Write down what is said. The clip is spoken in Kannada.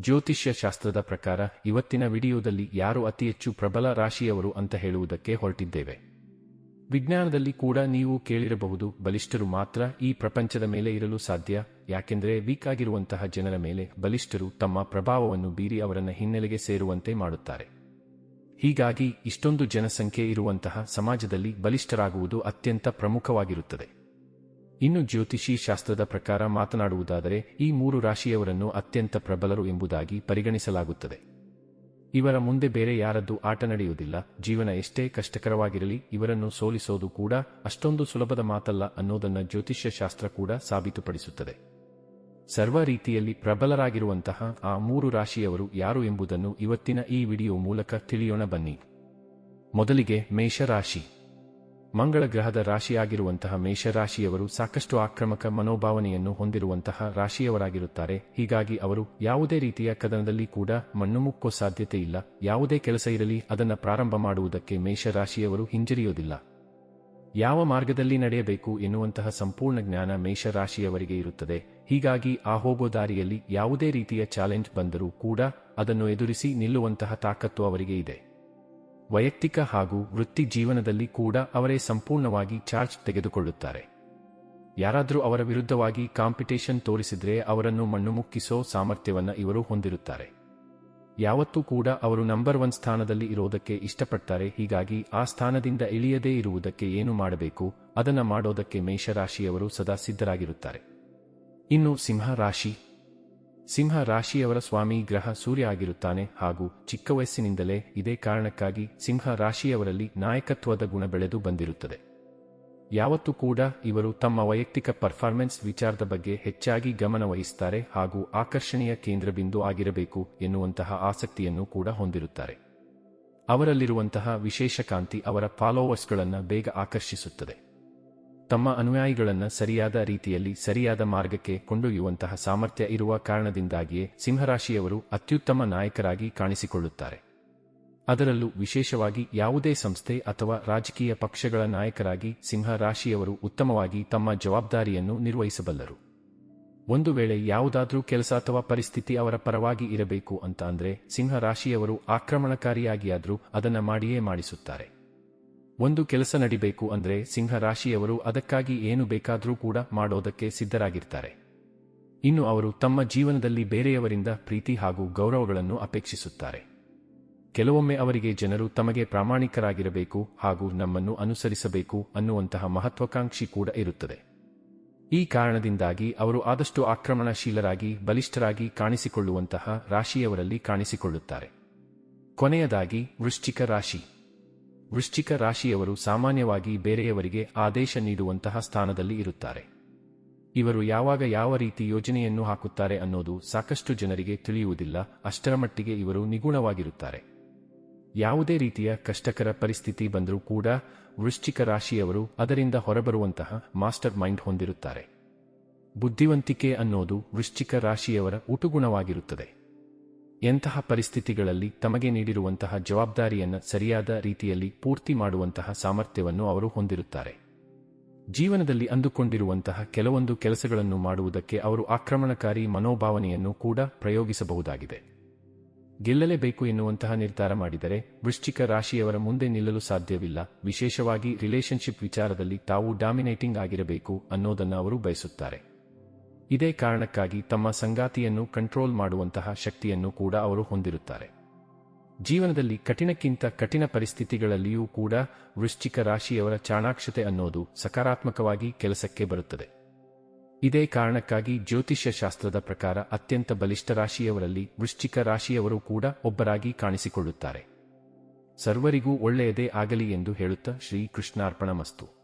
ಜ್ಯೋತಿಷ್ಯ ಶಾಸ್ತ್ರದ ಪ್ರಕಾರ ಇವತ್ತಿನ ವಿಡಿಯೋದಲ್ಲಿ ಯಾರು ಅತಿ ಹೆಚ್ಚು ಪ್ರಬಲ ರಾಶಿಯವರು ಅಂತ ಹೇಳುವುದಕ್ಕೆ ಹೊರಟಿದ್ದೇವೆ. ವಿಜ್ಞಾನದಲ್ಲಿ ಕೂಡ ನೀವು ಕೇಳಿರಬಹುದು, ಬಲಿಷ್ಠರು ಮಾತ್ರ ಈ ಪ್ರಪಂಚದ ಮೇಲೆ ಇರಲು ಸಾಧ್ಯ, ಯಾಕೆಂದರೆ ವೀಕ್ ಆಗಿರುವಂತಹ ಜನರ ಮೇಲೆ ಬಲಿಷ್ಠರು ತಮ್ಮ ಪ್ರಭಾವವನ್ನು ಬೀರಿ ಅವರನ್ನು ಹಿನ್ನೆಲೆಗೆ ಸೇರುವಂತೆ ಮಾಡುತ್ತಾರೆ. ಹೀಗಾಗಿ ಇಷ್ಟೊಂದು ಜನಸಂಖ್ಯೆ ಇರುವಂತಹ ಸಮಾಜದಲ್ಲಿ ಬಲಿಷ್ಠರಾಗುವುದು ಅತ್ಯಂತ ಪ್ರಮುಖವಾಗಿರುತ್ತದೆ. ಇನ್ನು ಜ್ಯೋತಿಷಿ ಶಾಸ್ತ್ರದ ಪ್ರಕಾರ ಮಾತನಾಡುವುದಾದರೆ, ಈ ಮೂರು ರಾಶಿಯವರನ್ನು ಅತ್ಯಂತ ಪ್ರಬಲರು ಎಂಬುದಾಗಿ ಪರಿಗಣಿಸಲಾಗುತ್ತದೆ. ಇವರ ಮುಂದೆ ಬೇರೆ ಯಾರದ್ದು ಆಟ ನಡೆಯುವುದಿಲ್ಲ, ಜೀವನ ಎಷ್ಟೇ ಕಷ್ಟಕರವಾಗಿರಲಿ, ಇವರನ್ನು ಸೋಲಿಸೋದು ಕೂಡ ಅಷ್ಟೊಂದು ಸುಲಭದ ಮಾತಲ್ಲ ಅನ್ನೋದನ್ನ ಜ್ಯೋತಿಷ್ಯ ಶಾಸ್ತ್ರ ಕೂಡ ಸಾಬೀತುಪಡಿಸುತ್ತದೆ. ಸರ್ವ ರೀತಿಯಲ್ಲಿ ಪ್ರಬಲರಾಗಿರುವಂತಹ ಆ ಮೂರು ರಾಶಿಯವರು ಯಾರು ಎಂಬುದನ್ನು ಇವತ್ತಿನ ಈ ವಿಡಿಯೋ ಮೂಲಕ ತಿಳಿಯೋಣ ಬನ್ನಿ. ಮೊದಲಿಗೆ ಮೇಷರಾಶಿ. ಮಂಗಳ ಗ್ರಹದ ರಾಶಿಯಾಗಿರುವಂತಹ ಮೇಷರಾಶಿಯವರು ಸಾಕಷ್ಟು ಆಕ್ರಮಕ ಮನೋಭಾವನೆಯನ್ನು ಹೊಂದಿರುವಂತಹ ರಾಶಿಯವರಾಗಿರುತ್ತಾರೆ. ಹೀಗಾಗಿ ಅವರು ಯಾವುದೇ ರೀತಿಯ ಕದನದಲ್ಲಿ ಕೂಡ ಮಣ್ಣು ಮುಕ್ಕೋ ಸಾಧ್ಯತೆ ಇಲ್ಲ. ಯಾವುದೇ ಕೆಲಸ ಇರಲಿ, ಅದನ್ನು ಪ್ರಾರಂಭ ಮಾಡುವುದಕ್ಕೆ ಮೇಷರಾಶಿಯವರು ಹಿಂಜರಿಯೋದಿಲ್ಲ ಯಾವ ಮಾರ್ಗದಲ್ಲಿ ನಡೆಯಬೇಕು ಎನ್ನುವಂತಹ ಸಂಪೂರ್ಣ ಜ್ಞಾನ ಮೇಷರಾಶಿಯವರಿಗೆ ಇರುತ್ತದೆ. ಹೀಗಾಗಿ ಆ ಹೋಗೋ ದಾರಿಯಲ್ಲಿ ಯಾವುದೇ ರೀತಿಯ ಚಾಲೆಂಜ್ ಬಂದರೂ ಕೂಡ ಅದನ್ನು ಎದುರಿಸಿ ನಿಲ್ಲುವಂತಹ ತಾಕತ್ತು ಅವರಿಗೆ ಇದೆ. ವೈಯಕ್ತಿಕ ಹಾಗೂ ವೃತ್ತಿ ಜೀವನದಲ್ಲಿ ಕೂಡ ಅವರೇ ಸಂಪೂರ್ಣವಾಗಿ ಚಾರ್ಜ್ ತೆಗೆದುಕೊಳ್ಳುತ್ತಾರೆ. ಯಾರಾದರೂ ಅವರ ವಿರುದ್ಧವಾಗಿ ಕಾಂಪಿಟೇಷನ್ ತೋರಿಸಿದ್ರೆ ಅವರನ್ನು ಮಣ್ಣು ಮುಕ್ಕಿಸೋ ಸಾಮರ್ಥ್ಯವನ್ನು ಇವರು ಹೊಂದಿರುತ್ತಾರೆ. ಯಾವತ್ತೂ ಕೂಡ ಅವರು ನಂಬರ್ ಒನ್ ಸ್ಥಾನದಲ್ಲಿ ಇರೋದಕ್ಕೆ ಇಷ್ಟಪಡ್ತಾರೆ. ಹೀಗಾಗಿ ಆ ಸ್ಥಾನದಿಂದ ಇಳಿಯದೇ ಇರುವುದಕ್ಕೆ ಏನು ಮಾಡಬೇಕು? ಅದನ್ನು ಮಾಡೋದಕ್ಕೆ ಮೇಷರಾಶಿಯವರು ಸದಾ ಸಿದ್ಧರಾಗಿರುತ್ತಾರೆ. ಇನ್ನು ಸಿಂಹ ರಾಶಿ ಸಿಂಹ ರಾಶಿಯವರ ಸ್ವಾಮಿ ಗ್ರಹ ಸೂರ್ಯ ಆಗಿರುತ್ತಾನೆ ಹಾಗೂ ಚಿಕ್ಕ ವಯಸ್ಸಿನಿಂದಲೇ ಇದೇ ಕಾರಣಕ್ಕಾಗಿ ಸಿಂಹ ರಾಶಿಯವರಲ್ಲಿ ನಾಯಕತ್ವದ ಗುಣ ಬೆಳೆದು ಬಂದಿರುತ್ತದೆ. ಯಾವತ್ತೂ ಕೂಡ ಇವರು ತಮ್ಮ ವೈಯಕ್ತಿಕ ಪರ್ಫಾರ್ಮೆನ್ಸ್ ವಿಚಾರದ ಬಗ್ಗೆ ಹೆಚ್ಚಾಗಿ ಗಮನ ವಹಿಸುತ್ತಾರೆ ಹಾಗೂ ಆಕರ್ಷಣೆಯ ಕೇಂದ್ರಬಿಂದು ಆಗಿರಬೇಕು ಎನ್ನುವಂತಹ ಆಸಕ್ತಿಯನ್ನು ಕೂಡ ಹೊಂದಿರುತ್ತಾರೆ. ಅವರಲ್ಲಿರುವಂತಹ ವಿಶೇಷ ಕಾಂತಿ ಅವರ ಫಾಲೋವರ್ಸ್ಗಳನ್ನು ಬೇಗ ಆಕರ್ಷಿಸುತ್ತದೆ. ತಮ್ಮ ಅನುಯಾಯಿಗಳನ್ನು ಸರಿಯಾದ ರೀತಿಯಲ್ಲಿ ಸರಿಯಾದ ಮಾರ್ಗಕ್ಕೆ ಕೊಂಡೊಯ್ಯುವಂತಹ ಸಾಮರ್ಥ್ಯ ಇರುವ ಕಾರಣದಿಂದಾಗಿಯೇ ಸಿಂಹರಾಶಿಯವರು ಅತ್ಯುತ್ತಮ ನಾಯಕರಾಗಿ ಕಾಣಿಸಿಕೊಳ್ಳುತ್ತಾರೆ. ಅದರಲ್ಲೂ ವಿಶೇಷವಾಗಿ ಯಾವುದೇ ಸಂಸ್ಥೆ ಅಥವಾ ರಾಜಕೀಯ ಪಕ್ಷಗಳ ನಾಯಕರಾಗಿ ಸಿಂಹರಾಶಿಯವರು ಉತ್ತಮವಾಗಿ ತಮ್ಮ ಜವಾಬ್ದಾರಿಯನ್ನು ನಿರ್ವಹಿಸಬಲ್ಲರು. ಒಂದು ವೇಳೆ ಯಾವುದಾದರೂ ಕೆಲಸ ಅಥವಾ ಪರಿಸ್ಥಿತಿ ಅವರ ಪರವಾಗಿ ಇರಬೇಕು ಅಂತ ಅಂದ್ರೆ ಸಿಂಹರಾಶಿಯವರು ಆಕ್ರಮಣಕಾರಿಯಾಗಿಯಾದರೂ ಅದನ್ನ ಮಾಡಿಯೇ ಮಾಡಿಸುತ್ತಾರೆ. ಒಂದು ಕೆಲಸ ನಡಿಬೇಕು ಅಂದ್ರೆ ಸಿಂಹರಾಶಿಯವರು ಅದಕ್ಕಾಗಿ ಏನು ಬೇಕಾದರೂ ಕೂಡ ಮಾಡೋದಕ್ಕೆ ಸಿದ್ಧರಾಗಿರ್ತಾರೆ. ಇನ್ನು ಅವರು ತಮ್ಮ ಜೀವನದಲ್ಲಿ ಬೇರೆಯವರಿಂದ ಪ್ರೀತಿ ಹಾಗೂ ಗೌರವಗಳನ್ನು ಅಪೇಕ್ಷಿಸುತ್ತಾರೆ. ಕೆಲವೊಮ್ಮೆ ಅವರಿಗೆ ಜನರು ತಮಗೆ ಪ್ರಾಮಾಣಿಕರಾಗಿರಬೇಕು ಹಾಗೂ ನಮ್ಮನ್ನು ಅನುಸರಿಸಬೇಕು ಅನ್ನುವಂತಹ ಮಹತ್ವಾಕಾಂಕ್ಷಿ ಕೂಡ ಇರುತ್ತದೆ. ಈ ಕಾರಣದಿಂದಾಗಿ ಅವರು ಆದಷ್ಟು ಆಕ್ರಮಣಶೀಲರಾಗಿ, ಬಲಿಷ್ಠರಾಗಿ ಕಾಣಿಸಿಕೊಳ್ಳುವಂತಹ ರಾಶಿಯವರಲ್ಲಿ ಕಾಣಿಸಿಕೊಳ್ಳುತ್ತಾರೆ. ಕೊನೆಯದಾಗಿ ವೃಶ್ಚಿಕ ರಾಶಿ. ವೃಶ್ಚಿಕ ರಾಶಿಯವರು ಸಾಮಾನ್ಯವಾಗಿ ಬೇರೆಯವರಿಗೆ ಆದೇಶ ನೀಡುವಂತಹ ಸ್ಥಾನದಲ್ಲಿ ಇರುತ್ತಾರೆ. ಇವರು ಯಾವಾಗ ಯಾವ ರೀತಿ ಯೋಜನೆಯನ್ನು ಹಾಕುತ್ತಾರೆ ಅನ್ನೋದು ಸಾಕಷ್ಟು ಜನರಿಗೆ ತಿಳಿಯುವುದಿಲ್ಲ ಅಷ್ಟರ ಮಟ್ಟಿಗೆ ಇವರು ನಿಗುಣವಾಗಿರುತ್ತಾರೆ ಯಾವುದೇ ರೀತಿಯ ಕಷ್ಟಕರ ಪರಿಸ್ಥಿತಿ ಬಂದರೂ ಕೂಡ ವೃಶ್ಚಿಕ ರಾಶಿಯವರು ಅದರಿಂದ ಹೊರಬರುವಂತಹ ಮಾಸ್ಟರ್ ಮೈಂಡ್ ಹೊಂದಿರುತ್ತಾರೆ. ಬುದ್ಧಿವಂತಿಕೆ ಅನ್ನೋದು ವೃಶ್ಚಿಕ ರಾಶಿಯವರ ಉಟುಗುಣವಾಗಿರುತ್ತದೆ. ಎಂತಹ ಪರಿಸ್ಥಿತಿಗಳಲ್ಲಿ ತಮಗೆ ನೀಡಿರುವಂತಹ ಜವಾಬ್ದಾರಿಯನ್ನು ಸರಿಯಾದ ರೀತಿಯಲ್ಲಿ ಪೂರ್ತಿ ಮಾಡುವಂತಹ ಸಾಮರ್ಥ್ಯವನ್ನು ಅವರು ಹೊಂದಿರುತ್ತಾರೆ. ಜೀವನದಲ್ಲಿ ಅಂದುಕೊಂಡಿರುವಂತಹ ಕೆಲವೊಂದು ಕೆಲಸಗಳನ್ನು ಮಾಡುವುದಕ್ಕೆ ಅವರು ಆಕ್ರಮಣಕಾರಿ ಮನೋಭಾವನೆಯನ್ನು ಕೂಡ ಪ್ರಯೋಗಿಸಬಹುದಾಗಿದೆ. ಗೆಲ್ಲಲೇಬೇಕು ಎನ್ನುವಂತಹ ನಿರ್ಧಾರ ಮಾಡಿದರೆ ವೃಶ್ಚಿಕ ರಾಶಿಯವರ ಮುಂದೆ ನಿಲ್ಲಲು ಸಾಧ್ಯವಿಲ್ಲ. ವಿಶೇಷವಾಗಿ ರಿಲೇಶನ್ಶಿಪ್ ವಿಚಾರದಲ್ಲಿ ತಾವು ಡಾಮಿನೇಟಿಂಗ್ ಆಗಿರಬೇಕು ಅನ್ನೋದನ್ನು ಅವರು ಬಯಸುತ್ತಾರೆ. ಇದೇ ಕಾರಣಕ್ಕಾಗಿ ತಮ್ಮ ಸಂಗಾತಿಯನ್ನು ಕಂಟ್ರೋಲ್ ಮಾಡುವಂತಹ ಶಕ್ತಿಯನ್ನು ಕೂಡ ಅವರು ಹೊಂದಿರುತ್ತಾರೆ. ಜೀವನದಲ್ಲಿ ಕಠಿಣಕ್ಕಿಂತ ಕಠಿಣ ಪರಿಸ್ಥಿತಿಗಳಲ್ಲಿಯೂ ಕೂಡ ವೃಶ್ಚಿಕ ರಾಶಿಯವರ ಚಾಣಾಕ್ಷತೆ ಅನ್ನೋದು ಸಕಾರಾತ್ಮಕವಾಗಿ ಕೆಲಸಕ್ಕೆ ಬರುತ್ತದೆ. ಇದೇ ಕಾರಣಕ್ಕಾಗಿ ಜ್ಯೋತಿಷ್ಯ ಶಾಸ್ತ್ರದ ಪ್ರಕಾರ ಅತ್ಯಂತ ಬಲಿಷ್ಠ ರಾಶಿಯವರಲ್ಲಿ ವೃಶ್ಚಿಕ ರಾಶಿಯವರು ಕೂಡ ಒಬ್ಬರಾಗಿ ಕಾಣಿಸಿಕೊಳ್ಳುತ್ತಾರೆ. ಸರ್ವರಿಗೂ ಒಳ್ಳೆಯದೇ ಆಗಲಿ ಎಂದು ಹೇಳುತ್ತಾ ಶ್ರೀ ಕೃಷ್ಣಾರ್ಪಣ ಮಸ್ತು